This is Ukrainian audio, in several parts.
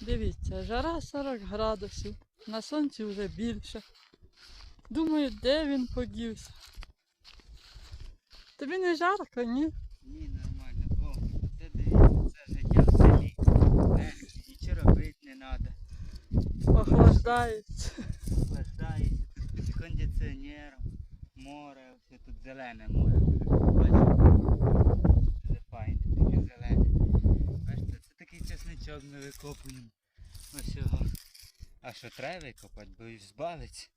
Дивіться, жара 40 градусів, на сонці вже більше. Думаю, де він подівся. Тобі не жарко, ні? Ні, нормально. О, це дивіться, це життя в селі. Нічого робити не треба. Охлаждається. Охлаждається, тут під кондиціонером. Море, все тут зелене море. Бачите? Це файне, таке зелене. Бачите, це чесничок ми викопуємо. Ось його. А що треба викопати, бо і збавиться.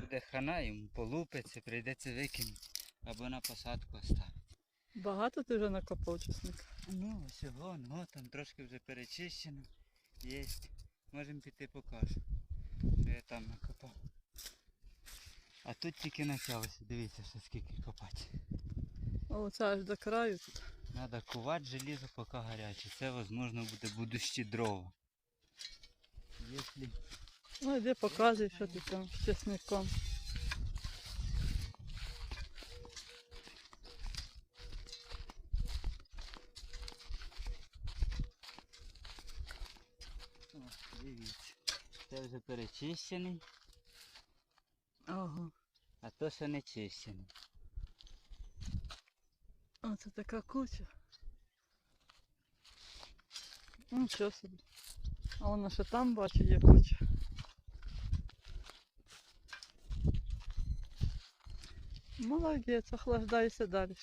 Буде хана йому, полупиться, прийдеться викинути. Або на посадку оставити. Багато ти вже накопав чесника. Ну, ось його, ну там трошки вже перечищено. Єсть. Можемо піти покажу. Що я там накопав. А тут тільки почалося, дивіться, що скільки копати. О, це аж до краю тут. Треба кувати желізо, поки гаряче. Це, можливо, буде будущі дрова. Якщо Ну, йди показуй, що ти там з чесником. Дивіться. Це вже перечищений, Ага. а то ще не чищений. Оце така куча. Нічого собі. А воно ще там бачу є куча. Молодець, охлаждайся далі.